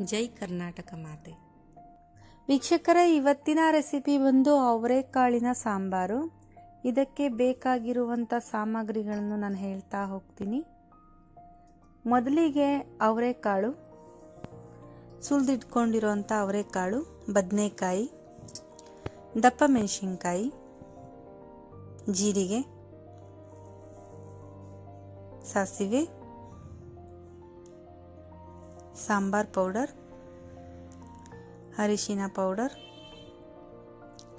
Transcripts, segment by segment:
ಜೈ ಕರ್ನಾಟಕ ಮಾತೆ. ವೀಕ್ಷಕರ, ಇವತ್ತಿನ ರೆಸಿಪಿ ಬಂದು ಅವರೆಕಾಳಿನ ಸಾಂಬಾರು. ಇದಕ್ಕೆ ಬೇಕಾಗಿರುವಂಥ ಸಾಮಗ್ರಿಗಳನ್ನು ನಾನು ಹೇಳ್ತಾ ಹೋಗ್ತೀನಿ. ಮೊದಲಿಗೆ ಅವರೆಕಾಳು ಸುಲಿದಿಟ್ಕೊಂಡಿರೋಂಥ ಅವರೆಕಾಳು ಬದನೆಕಾಯಿ, ದಪ್ಪ ಮೆಣಸಿನ್ಕಾಯಿ, ಜೀರಿಗೆ, ಸಾಸಿವೆ ಸಾಂಬಾರ್ ಪೌಡರ್, ಅರಿಶಿನ ಪೌಡರ್,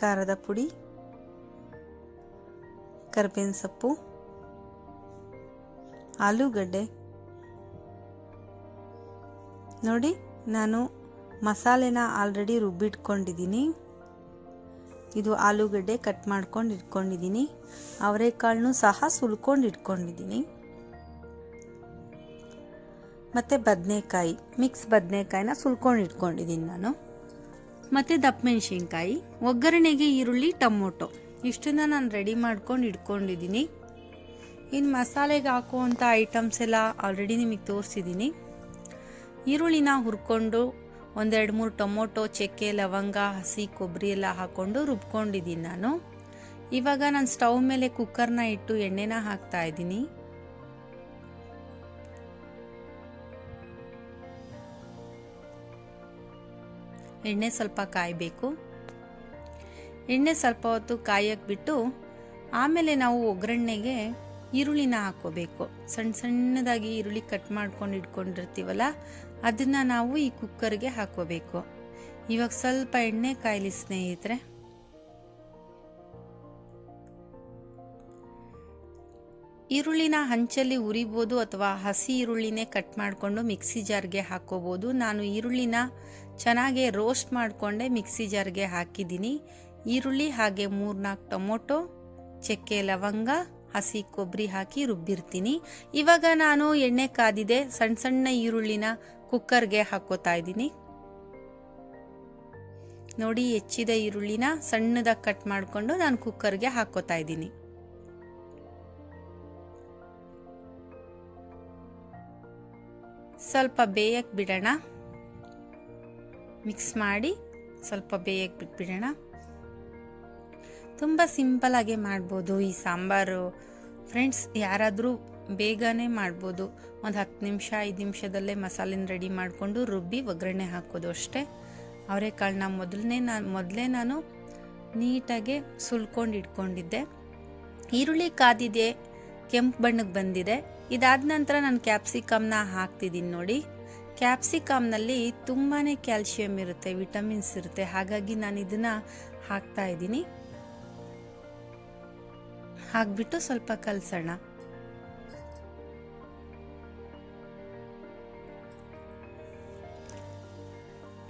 ಖಾರದ ಪುಡಿ, ಕರ್ಬೇವಿನ ಸೊಪ್ಪು, ಆಲೂಗಡ್ಡೆ. ನೋಡಿ, ನಾನು ಮಸಾಲೆನ ಆಲ್ರೆಡಿ ರುಬ್ಬಿಟ್ಕೊಂಡಿದ್ದೀನಿ. ಇದು ಆಲೂಗಡ್ಡೆ ಕಟ್ ಮಾಡ್ಕೊಂಡು ಇಟ್ಕೊಂಡಿದ್ದೀನಿ. ಅವರೆಕಾಳನ್ನು ಸಹ ಸುಲ್ಕೊಂಡು ಇಟ್ಕೊಂಡಿದ್ದೀನಿ. ಮತ್ತು ಬದನೆಕಾಯಿ ಮಿಕ್ಸ್ ಬದನೆಕಾಯಿನ ಸುಲ್ಕೊಂಡು ಇಟ್ಕೊಂಡಿದ್ದೀನಿ ನಾನು. ಮತ್ತು ದಪ್ಪ ಮೆಣಸಿನ್ಕಾಯಿ ಒಗ್ಗರಣೆಗೆ ಈರುಳ್ಳಿ, ಟೊಮೊಟೊ. ಇಷ್ಟನ್ನ ನಾನು ರೆಡಿ ಮಾಡ್ಕೊಂಡು ಇಟ್ಕೊಂಡಿದ್ದೀನಿ ಇನ್ನು ಮಸಾಲೆಗೆ ಹಾಕುವಂಥ ಐಟಮ್ಸ್ ಎಲ್ಲ ಆಲ್ರೆಡಿ ನಿಮಗೆ ತೋರಿಸಿದ್ದೀನಿ ಈರುಳ್ಳಿನ ಹುರ್ಕೊಂಡು ಒಂದೆರಡು ಮೂರು ಟೊಮೊಟೊ, ಚಕ್ಕೆ, ಲವಂಗ, ಹಸಿ ಕೊಬ್ಬರಿ ಎಲ್ಲ ಹಾಕ್ಕೊಂಡು ರುಬ್ಕೊಂಡಿದ್ದೀನಿ ನಾನು. ಇವಾಗ ನಾನು ಸ್ಟವ್ ಮೇಲೆ ಕುಕ್ಕರ್ನ ಇಟ್ಟು ಎಣ್ಣೆನ ಹಾಕ್ತಾ ಇದ್ದೀನಿ ಎಣ್ಣೆ ಸ್ವಲ್ಪ ಕಾಯಬೇಕು. ಎಣ್ಣೆ ಸ್ವಲ್ಪ ಹೊತ್ತು ಕಾಯಕ್ಕೆ ಬಿಟ್ಟು ಆಮೇಲೆ ನಾವು ಒಗ್ಗರಣೆಗೆ ಈರುಳ್ಳಿನ ಹಾಕೋಬೇಕು ಸಣ್ಣ ಸಣ್ಣದಾಗಿ ಈರುಳ್ಳಿ ಕಟ್ ಮಾಡ್ಕೊಂಡು ಇಟ್ಕೊಂಡಿರ್ತೀವಲ್ಲ, ಅದನ್ನು ನಾವು ಈ ಕುಕ್ಕರ್ಗೆ ಹಾಕೋಬೇಕು ಇವಾಗ ಸ್ವಲ್ಪ ಎಣ್ಣೆ ಕಾಯಲಿ ಸ್ನೇಹಿತರೆ. ಈರುಳ್ಳಿನ ಹಂಚಲ್ಲಿ ಉರಿಬೋದು ಅಥವಾ ಹಸಿ ಈರುಳ್ಳಿನೇ ಕಟ್ ಮಾಡಿಕೊಂಡು ಮಿಕ್ಸಿ ಜಾರ್ಗೆ ಹಾಕ್ಕೋಬೋದು. ನಾನು ಈರುಳ್ಳಿನ ಚೆನ್ನಾಗಿ ರೋಸ್ಟ್ ಮಾಡಿಕೊಂಡೆ ಮಿಕ್ಸಿ ಜಾರ್ಗೆ ಹಾಕಿದ್ದೀನಿ. ಈರುಳ್ಳಿ ಹಾಗೆ ಮೂರ್ನಾಲ್ಕು ಟೊಮೊಟೊ, ಚಕ್ಕೆ ಲವಂಗ, ಹಸಿ ಕೊಬ್ಬರಿ ಹಾಕಿ ರುಬ್ಬಿರ್ತೀನಿ. ಇವಾಗ ನಾನು ಎಣ್ಣೆ ಕಾದಿದೆ ಸಣ್ಣ ಸಣ್ಣ ಈರುಳ್ಳಿನ ಕುಕ್ಕರ್ಗೆ ಹಾಕೋತಾ ಇದ್ದೀನಿ. ನೋಡಿ, ಹೆಚ್ಚಿದ ಈರುಳ್ಳಿನ ಸಣ್ಣದಾಗಿ ಕಟ್ ಮಾಡಿಕೊಂಡು ನಾನು ಕುಕ್ಕರ್ಗೆ ಹಾಕೋತಾ ಇದ್ದೀನಿ. ಸ್ವಲ್ಪ ಬೇಯಕ್ಕೆ ಬಿಡೋಣ. ಮಿಕ್ಸ್ ಮಾಡಿ ಸ್ವಲ್ಪ ಬೇಯಕ್ಕೆ ಬಿಟ್ಬಿಡೋಣ ತುಂಬ ಸಿಂಪಲಾಗೆ ಮಾಡ್ಬೋದು ಈ ಸಾಂಬಾರು. ಫ್ರೆಂಡ್ಸ್ ಯಾರಾದರೂ ಬೇಗನೆ ಮಾಡ್ಬೋದು. ಒಂದು ಹತ್ತು ನಿಮಿಷ, ಐದು ನಿಮಿಷದಲ್ಲೇ ಮಸಾಲೆನ ರೆಡಿ ಮಾಡಿಕೊಂಡು ರುಬ್ಬಿ ಒಗ್ಗರಣೆ ಹಾಕೋದು ಅಷ್ಟೇ. ಅವರೆಕಾಳನ್ನ ಮೊದಲನೇ ನಾನು ಮೊದಲೇ ನಾನು ನೀಟಾಗೆ ಸುಲ್ಕೊಂಡು ಇಟ್ಕೊಂಡಿದ್ದೆ. ಈರುಳ್ಳಿ ಕಾದಿದೆ ಕೆಂಪು ಬಣ್ಣಕ್ಕೆ ಬಂದಿದೆ. ಇದಾದ ನಂತರ ನಾನು ಕ್ಯಾಪ್ಸಿಕಮ್ನ ಹಾಕ್ತಿದ್ದೀನಿ ನೋಡಿ. ಕ್ಯಾಪ್ಸಿಕಮ್ನಲ್ಲಿ ತುಂಬಾ ಕ್ಯಾಲ್ಶಿಯಂ ಇರುತ್ತೆ, ವಿಟಮಿನ್ಸ್ ಇರುತ್ತೆ. ಹಾಗಾಗಿ ನಾನು ಇದನ್ನು ಹಾಕ್ತಾ ಇದ್ದೀನಿ. ಹಾಕ್ಬಿಟ್ಟು ಸ್ವಲ್ಪ ಕಲಸೋಣ.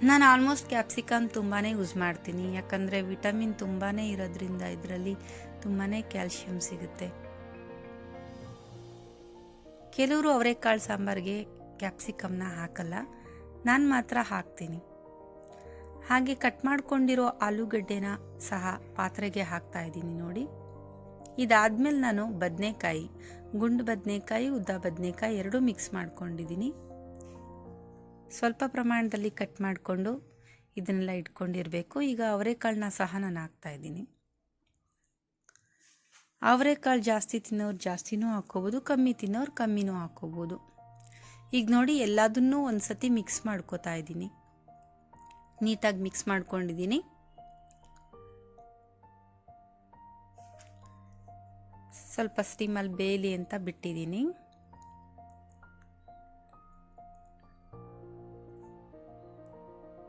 ನಾನು ಆಲ್ಮೋಸ್ಟ್ ಕ್ಯಾಪ್ಸಿಕಮ್ ತುಂಬಾ ಯೂಸ್ ಮಾಡ್ತೀನಿ. ಯಾಕಂದರೆ ವಿಟಮಿನ್ ತುಂಬಾ ಇರೋದ್ರಿಂದ ಇದರಲ್ಲಿ ತುಂಬಾ ಕ್ಯಾಲ್ಶಿಯಂ ಸಿಗುತ್ತೆ. ಕೆಲವರು ಅವರೆಕಾಳು ಸಾಂಬಾರಿಗೆ ಕ್ಯಾಪ್ಸಿಕಮ್ನ ಹಾಕಲ್ಲ. ನಾನು ಮಾತ್ರ ಹಾಕ್ತೀನಿ. ಹಾಗೆ ಕಟ್ ಮಾಡಿಕೊಂಡಿರೋ ಆಲೂಗಡ್ಡೆನ ಸಹ ಪಾತ್ರೆಗೆ ಹಾಕ್ತಾ ಇದ್ದೀನಿ ನೋಡಿ. ಇದಾದ್ಮೇಲೆ ನಾನು ಬದನೆಕಾಯಿ, ಗುಂಡು ಬದನೆಕಾಯಿ, ಉದ್ದ ಬದನೆಕಾಯಿ ಎರಡೂ ಮಿಕ್ಸ್ ಮಾಡ್ಕೊಂಡಿದ್ದೀನಿ. ಸ್ವಲ್ಪ ಪ್ರಮಾಣದಲ್ಲಿ ಕಟ್ ಮಾಡಿಕೊಂಡು ಇದನ್ನೆಲ್ಲ ಇಟ್ಕೊಂಡಿರಬೇಕು. ಈಗ ಅವರೆಕಾಳನ್ನ ಸಹ ನಾನು ಹಾಕ್ತಾ ಇದ್ದೀನಿ. ಅವರೆಕಾಳು ಜಾಸ್ತಿ ತಿನ್ನೋರು ಜಾಸ್ತಿನೂ ಹಾಕ್ಕೋಬೋದು, ಕಮ್ಮಿ ತಿನ್ನೋರು ಕಮ್ಮಿನೂ ಹಾಕ್ಕೋಬೋದು. ಈಗ ನೋಡಿ, ಎಲ್ಲದನ್ನೂ ಒಂದು ಸತಿ ಮಿಕ್ಸ್ ಮಾಡ್ಕೋತಾ ಇದ್ದೀನಿ. ನೀಟಾಗಿ ಮಿಕ್ಸ್ ಮಾಡ್ಕೊಂಡಿದ್ದೀನಿ. ಸ್ವಲ್ಪ ಸ್ಟೀಮಲ್ಲಿ ಬೇಯಲಿ ಅಂತ ಬಿಟ್ಟಿದ್ದೀನಿ.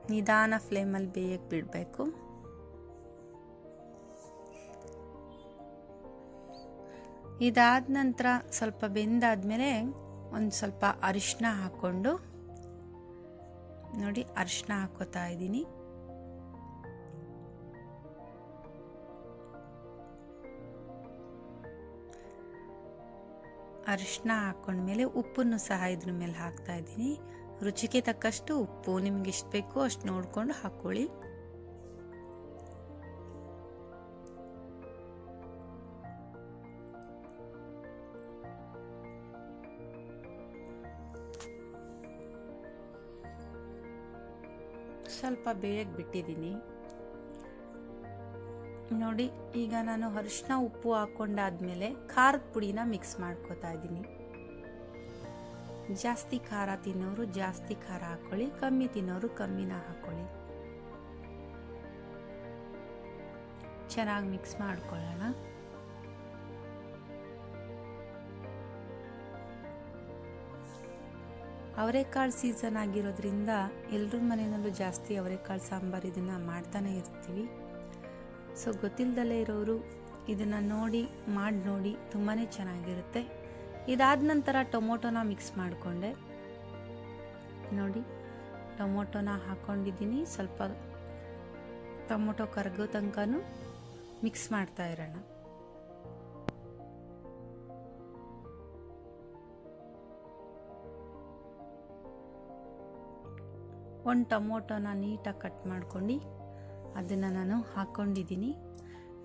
ನಿಧಾನ ಫ್ಲೇಮಲ್ಲಿ ಬೇಯಕ್ಕೆ ಬಿಡಬೇಕು. ಇದಾದ ನಂತರ ಸ್ವಲ್ಪ ಬೆಂದಾದ್ಮೇಲೆ ಒಂದು ಸ್ವಲ್ಪ ಅರಿಶಿನ ಹಾಕ್ಕೊಂಡು, ನೋಡಿ ಅರಿಶಿನ ಹಾಕೋತಾ ಇದ್ದೀನಿ. ಅರಿಶಿನ ಹಾಕೊಂಡ್ಮೇಲೆ ಉಪ್ಪನ್ನು ಸಹ ಇದ್ರ ಮೇಲೆ ಹಾಕ್ತಾ ಇದ್ದೀನಿ. ರುಚಿಗೆ ತಕ್ಕಷ್ಟು ಉಪ್ಪು, ನಿಮ್ಗೆ ಎಷ್ಟು ಬೇಕೋ ಅಷ್ಟು ನೋಡಿಕೊಂಡು ಹಾಕೊಳ್ಳಿ. ಸ್ವಲ್ಪ ಬೇಯಕ್ಕೆ ಬಿಟ್ಟಿದ್ದೀನಿ. ನೋಡಿ, ಈಗ ನಾನು ಅರಿಶಿನ ಉಪ್ಪು ಹಾಕೊಂಡಾದ್ಮೇಲೆ ಖಾರದ ಪುಡಿನ ಮಿಕ್ಸ್ ಮಾಡ್ಕೋತಾ ಇದ್ದೀನಿ. ಜಾಸ್ತಿ ಖಾರ ತಿನ್ನೋರು ಜಾಸ್ತಿ ಖಾರ ಹಾಕೊಳ್ಳಿ, ಕಮ್ಮಿ ತಿನ್ನೋರು ಕಮ್ಮಿನ ಹಾಕೊಳ್ಳಿ. ಚೆನ್ನಾಗಿ ಮಿಕ್ಸ್ ಮಾಡ್ಕೊಳ್ಳೋಣ. ಅವರೆಕಾಳು ಸೀಸನ್ ಆಗಿರೋದ್ರಿಂದ ಎಲ್ಲರ ಮನೆಯಲ್ಲೂ ಜಾಸ್ತಿ ಅವರೆಕಾಳು ಸಾಂಬಾರು ಇದನ್ನು ಮಾಡ್ತಾನೆ ಇರ್ತೀವಿ. ಸೊ ಗೊತ್ತಿಲ್ಲದಲ್ಲೇ ಇರೋರು ಇದನ್ನು ನೋಡಿ, ಮಾಡಿ ನೋಡಿ ತುಂಬಾ ಚೆನ್ನಾಗಿರುತ್ತೆ. ಇದಾದ ನಂತರ ಟೊಮೊಟೊನ ಮಿಕ್ಸ್ ಮಾಡಿಕೊಂಡೆ. ನೋಡಿ, ಟೊಮೊಟೊನ ಹಾಕ್ಕೊಂಡಿದ್ದೀನಿ ಸ್ವಲ್ಪ ಟೊಮೊಟೊ ಕರಗೋ ತನಕನೂ ಮಿಕ್ಸ್ ಮಾಡ್ತಾ ಇರೋಣ. ಒಂದು ಟೊಮೊಟೊನ ನೀಟಾಗಿ ಕಟ್ ಮಾಡ್ಕೊಂಡು ಅದನ್ನು ನಾನು ಹಾಕ್ಕೊಂಡಿದ್ದೀನಿ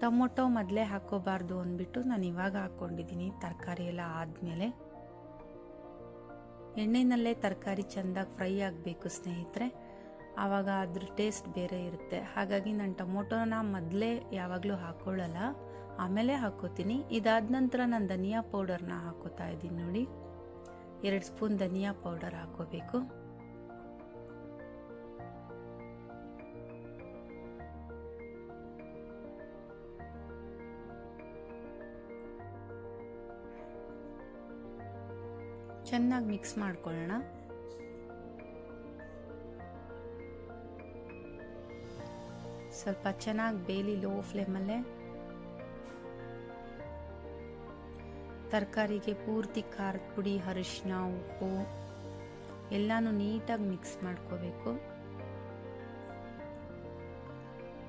ಟೊಮೊಟೊ ಮೊದಲೇ ಹಾಕ್ಕೋಬಾರ್ದು ಅಂದ್ಬಿಟ್ಟು ನಾನು ಇವಾಗ ಹಾಕ್ಕೊಂಡಿದ್ದೀನಿ ತರಕಾರಿ ಎಲ್ಲ ಆದಮೇಲೆ ಎಣ್ಣೆನಲ್ಲೇ ತರಕಾರಿ ಚೆಂದಾಗಿ ಫ್ರೈ ಆಗಬೇಕು ಸ್ನೇಹಿತರೆ. ಆವಾಗ ಅದ್ರ ಟೇಸ್ಟ್ ಬೇರೆ ಇರುತ್ತೆ. ಹಾಗಾಗಿ ನಾನು ಟೊಮೊಟೊನ ಮೊದಲೇ ಯಾವಾಗಲೂ ಹಾಕ್ಕೊಳ್ಳಲ್ಲ ಆಮೇಲೆ ಹಾಕೋತೀನಿ. ಇದಾದ ನಂತರ ನಾನು ಧನಿಯಾ ಪೌಡರ್ನ ಹಾಕೋತಾ ಇದ್ದೀನಿ ನೋಡಿ. ಎರಡು ಸ್ಪೂನ್ ಧನಿಯಾ ಪೌಡರ್ ಹಾಕೋಬೇಕು. ಚೆನ್ನಾಗಿ ಮಿಕ್ಸ್ ಮಾಡ್ಕೊಳ್ಳೋಣ. ಸ್ವಲ್ಪ ಚೆನ್ನಾಗಿ ಬೇಲಿ ಲೋ ಫ್ಲೇಮಲ್ಲೇ. ತರಕಾರಿಗೆ ಪೂರ್ತಿ ಖಾರದ ಪುಡಿ ಅರಿಶಿನ ಉಪ್ಪು ಎಲ್ಲನೂ ನೀಟಾಗಿ ಮಿಕ್ಸ್ ಮಾಡ್ಕೋಬೇಕು.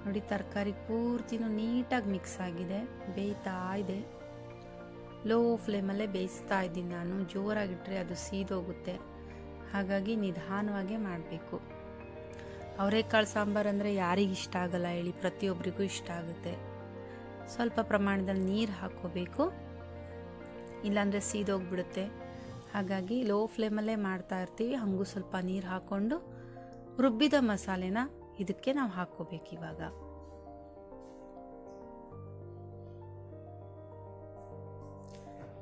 ನೋಡಿ ತರಕಾರಿ ಪೂರ್ತಿನೂ ನೀಟಾಗಿ ಮಿಕ್ಸ್ ಆಗಿದೆ, ಬೇಯ್ತಾ ಇದೆ. ಲೋ ಫ್ಲೇಮಲ್ಲೇ ಬೇಯಿಸ್ತಾ ಇದ್ದೀನಿ ನಾನು ಜೋರಾಗಿಟ್ಟರೆ ಅದು ಸೀದೋಗುತ್ತೆ. ಹಾಗಾಗಿ ನಿಧಾನವಾಗೇ ಮಾಡಬೇಕು. ಅವರೆಕಾಳು ಸಾಂಬಾರು ಅಂದರೆ ಯಾರಿಗೆ ಇಷ್ಟ ಆಗಲ್ಲ ಹೇಳಿ ಪ್ರತಿಯೊಬ್ಬರಿಗೂ ಇಷ್ಟ ಆಗುತ್ತೆ. ಸ್ವಲ್ಪ ಪ್ರಮಾಣದಲ್ಲಿ ನೀರು ಹಾಕ್ಕೋಬೇಕು. ಇಲ್ಲಾಂದರೆ ಸೀದೋಗ್ಬಿಡುತ್ತೆ. ಹಾಗಾಗಿ ಲೋ ಫ್ಲೇಮಲ್ಲೇ ಮಾಡ್ತಾ ಇರ್ತೀವಿ. ಹಾಗೂ ಸ್ವಲ್ಪ ನೀರು ಹಾಕ್ಕೊಂಡು ರುಬ್ಬಿದ ಮಸಾಲೆನ ಇದಕ್ಕೆ ನಾವು ಹಾಕ್ಕೋಬೇಕು ಇವಾಗ.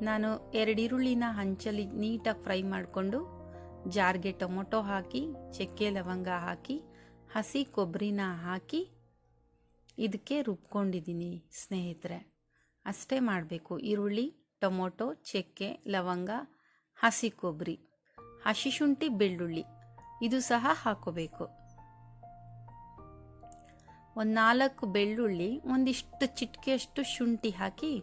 ನಾನು ಎರಡು ಈರುಳ್ಳಿನ ಹಂಚಲ್ಲಿ ನೀಟಾಗಿ ಫ್ರೈ ಮಾಡಿಕೊಂಡು ಜಾರ್ಗೆ ಟೊಮೊಟೊ ಹಾಕಿ, ಚಕ್ಕೆ ಲವಂಗ ಹಾಕಿ, ಹಸಿ ಕೊಬ್ಬರಿನ ಹಾಕಿ ಇದಕ್ಕೆ ರುಬ್ಕೊಂಡಿದ್ದೀನಿ ಸ್ನೇಹಿತರೆ. ಅಷ್ಟೇ ಮಾಡಬೇಕು. ಈರುಳ್ಳಿ, ಟೊಮೊಟೊ, ಚಕ್ಕೆ, ಲವಂಗ, ಹಸಿ ಕೊಬ್ಬರಿ, ಹಸಿ ಶುಂಠಿ, ಬೆಳ್ಳುಳ್ಳಿ. ಇದು ಸಹ ಹಾಕೋಬೇಕು. ಒಂದು ನಾಲ್ಕು ಬೆಳ್ಳುಳ್ಳಿ, ಒಂದಿಷ್ಟು ಚಿಟಿಕೆಯಷ್ಟು ಶುಂಠಿ ಹಾಕಿ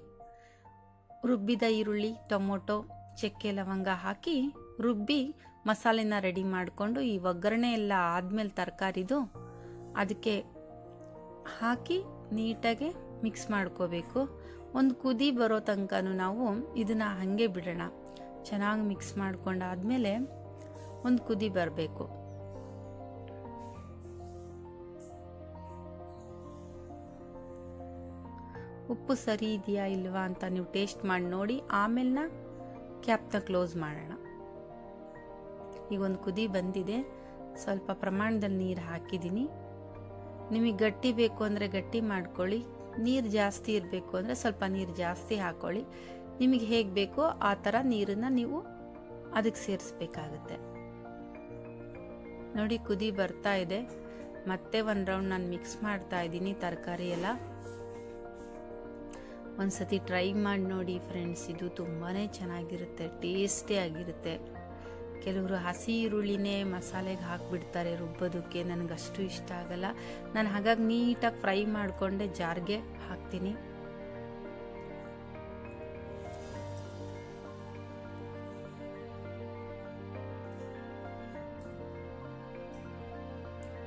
ರುಬ್ಬಿದ ಈರುಳ್ಳಿ, ಟೊಮೊಟೊ, ಚಕ್ಕೆ ಲವಂಗ ಹಾಕಿ ರುಬ್ಬಿ ಮಸಾಲೆನ ರೆಡಿ ಮಾಡಿಕೊಂಡು ಈ ಒಗ್ಗರಣೆ ಎಲ್ಲ ಆದಮೇಲೆ ತರಕಾರಿದು ಅದಕ್ಕೆ ಹಾಕಿ ನೀಟಾಗಿ ಮಿಕ್ಸ್ ಮಾಡ್ಕೋಬೇಕು. ಒಂದು ಕುದಿ ಬರೋ ತನಕನೂ ನಾವು ಇದನ್ನು ಹಾಗೆ ಬಿಡೋಣ. ಚೆನ್ನಾಗಿ ಮಿಕ್ಸ್ ಮಾಡ್ಕೊಂಡಾದ್ಮೇಲೆ ಒಂದು ಕುದಿ ಬರಬೇಕು. ಉಪ್ಪು ಸರಿ ಇದೆಯಾ ಇಲ್ವಾ ಅಂತ ನೀವು ಟೇಸ್ಟ್ ಮಾಡಿ ನೋಡಿ ಆಮೇಲೆ ಕ್ಯಾಪ್ನ ಕ್ಲೋಸ್ ಮಾಡೋಣ. ಈಗ ಒಂದು ಕುದಿ ಬಂದಿದೆ. ಸ್ವಲ್ಪ ಪ್ರಮಾಣದಲ್ಲಿ ನೀರು ಹಾಕಿದ್ದೀನಿ. ನಿಮಗೆ ಗಟ್ಟಿ ಬೇಕು ಅಂದರೆ ಗಟ್ಟಿ ಮಾಡ್ಕೊಳ್ಳಿ. ನೀರು ಜಾಸ್ತಿ ಇರಬೇಕು ಅಂದರೆ ಸ್ವಲ್ಪ ನೀರು ಜಾಸ್ತಿ ಹಾಕ್ಕೊಳ್ಳಿ ನಿಮಗೆ ಹೇಗೆ ಬೇಕೋ ಆ ಥರ ನೀರನ್ನು ನೀವು ಅದಕ್ಕೆ ಸೇರಿಸ್ಬೇಕಾಗುತ್ತೆ. ನೋಡಿ, ಕುದಿ ಬರ್ತಾ ಇದೆ. ಮತ್ತೆ ಒಂದು ರೌಂಡ್ ನಾನು ಮಿಕ್ಸ್ ಮಾಡ್ತಾ ಇದ್ದೀನಿ ತರಕಾರಿ ಎಲ್ಲ. ಒಂದ್ಸತಿ ಟ್ರೈ ಮಾಡಿ ನೋಡಿ ಫ್ರೆಂಡ್ಸ್, ಇದು ತುಂಬಾ ಚೆನ್ನಾಗಿರುತ್ತೆ, ಟೇಸ್ಟಿ ಆಗಿರುತ್ತೆ. ಕೆಲವರು ಹಸಿ ಈರುಳ್ಳಿನೇ ಮಸಾಲೆಗೆ ಹಾಕಿಬಿಡ್ತಾರೆ ರುಬ್ಬೋದಕ್ಕೆ ನನಗಷ್ಟು ಇಷ್ಟ ಆಗಲ್ಲ. ನಾನು ಹಾಗಾಗಿ ನೀಟಾಗಿ ಫ್ರೈ ಮಾಡಿಕೊಂಡೆ, ಜಾರ್ಗೆ ಹಾಕ್ತೀನಿ.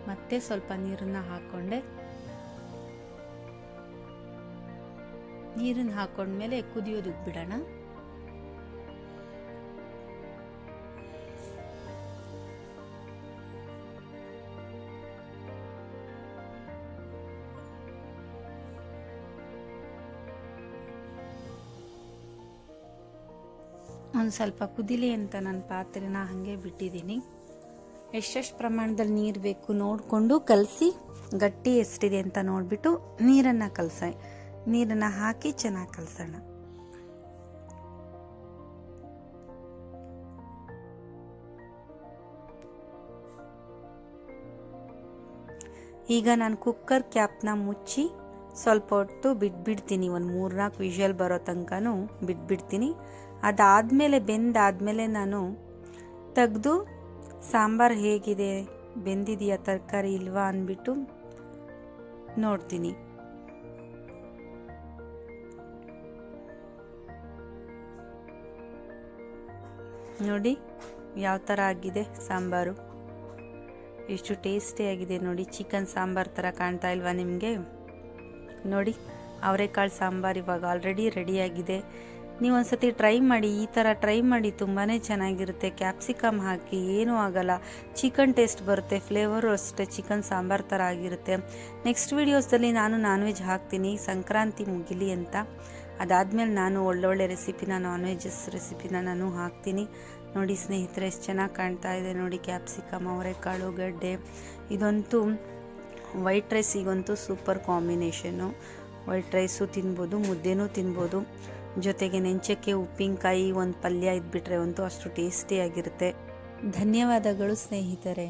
ಮತ್ತೆ ಸ್ವಲ್ಪ ನೀರನ್ನು ಹಾಕ್ಕೊಂಡೆ. ನೀರನ್ನು ಹಾಕೊಂಡ್ಮೇಲೆ ಕುದಿಯೋದಕ್ಕೆ ಬಿಡೋಣ. ಒಂದು ಸ್ವಲ್ಪ ಕುದಿಲಿ ಅಂತ ನಾನು ಪಾತ್ರೆನ ಹಾಗೆ ಬಿಟ್ಟಿದ್ದೀನಿ. ಎಷ್ಟೆಷ್ಟು ಪ್ರಮಾಣದಲ್ಲಿ ನೀರು ಬೇಕು ನೋಡಿಕೊಂಡು ಕಲಸಿ, ಗಟ್ಟಿ ಎಷ್ಟಿದೆ ಅಂತ ನೋಡಿಬಿಟ್ಟು ನೀರನ್ನು ಕಲಸ. ನೀರನ್ನು ಹಾಕಿ ಚೆನ್ನಾಗಿ ಕಲಸೋಣ. ಈಗ ನಾನು ಕುಕ್ಕರ್ ಕ್ಯಾಪ್ನ ಮುಚ್ಚಿ ಸ್ವಲ್ಪ ಹೊತ್ತು ಬಿಟ್ಬಿಡ್ತೀನಿ. ಒಂದು ಮೂರ್ನಾಲ್ಕು ವಿಷಲ್ ಬರೋ ತನಕನೂ ಬಿಟ್ಬಿಡ್ತೀನಿ. ಅದಾದಮೇಲೆ ಬೆಂದಾದಮೇಲೆ ನಾನು ತೆಗೆದು ಸಾಂಬಾರು ಹೇಗಿದೆ, ಬೆಂದಿದೆಯಾ, ತರಕಾರಿ ಇಲ್ವಾ ಅಂದ್ಬಿಟ್ಟು ನೋಡ್ತೀನಿ. ನೋಡಿ ಯಾವ ಥರ ಆಗಿದೆ ಸಾಂಬಾರು. ಎಷ್ಟು ಟೇಸ್ಟಿಯಾಗಿದೆ ನೋಡಿ ಚಿಕನ್ ಸಾಂಬಾರು ಥರ ಕಾಣ್ತಾ ಇಲ್ವಾ ನಿಮಗೆ? ನೋಡಿ, ಅವರೆಕಾಳು ಸಾಂಬಾರು ಇವಾಗ ಆಲ್ರೆಡಿ ರೆಡಿಯಾಗಿದೆ ನೀವು ಒಂದ್ಸತಿ ಟ್ರೈ ಮಾಡಿ, ಈ ಥರ ಟ್ರೈ ಮಾಡಿ ತುಂಬಾ ಚೆನ್ನಾಗಿರುತ್ತೆ. ಕ್ಯಾಪ್ಸಿಕಮ್ ಹಾಕಿ ಏನೂ ಆಗಲ್ಲ. ಚಿಕನ್ ಟೇಸ್ಟ್ ಬರುತ್ತೆ ಫ್ಲೇವರು ಅಷ್ಟೇ ಚಿಕನ್ ಸಾಂಬಾರು ಥರ ಆಗಿರುತ್ತೆ. ನೆಕ್ಸ್ಟ್ ವೀಡಿಯೋಸ್ದಲ್ಲಿ ನಾನು ನಾನ್ ವೆಜ್ ಹಾಕ್ತೀನಿ. ಸಂಕ್ರಾಂತಿ ಮುಗಿಲಿ ಅಂತ. ಅದಾದಮೇಲೆ ನಾನು ಒಳ್ಳೊಳ್ಳೆ ರೆಸಿಪಿನ ನಾನ್ ವೆಜ್ಜಸ್ ರೆಸಿಪಿನ ನಾನು ಹಾಕ್ತೀನಿ. ನೋಡಿ ಸ್ನೇಹಿತರೆ, ಎಷ್ಟು ಚೆನ್ನಾಗಿ ಕಾಣ್ತಾ ಇದೆ ನೋಡಿ ಕ್ಯಾಪ್ಸಿಕಮ್ ಅವರೆಕಾಳು, ಗಡ್ಡೆ. ಇದಂತೂ ವೈಟ್ ರೈಸಿಗಂತೂ ಸೂಪರ್ ಕಾಂಬಿನೇಷನ್ನು ವೈಟ್ ರೈಸು ತಿನ್ಬೋದು, ಮುದ್ದೆನೂ ತಿನ್ಬೋದು. ಜೊತೆಗೆ ನೆಂಚಕ್ಕೆ ಉಪ್ಪಿನಕಾಯಿ ಒಂದು ಪಲ್ಯ ಇದ್ಬಿಟ್ರೆ ಅಂತೂ ಅಷ್ಟು ಟೇಸ್ಟಿಯಾಗಿರುತ್ತೆ ಧನ್ಯವಾದಗಳು ಸ್ನೇಹಿತರೆ.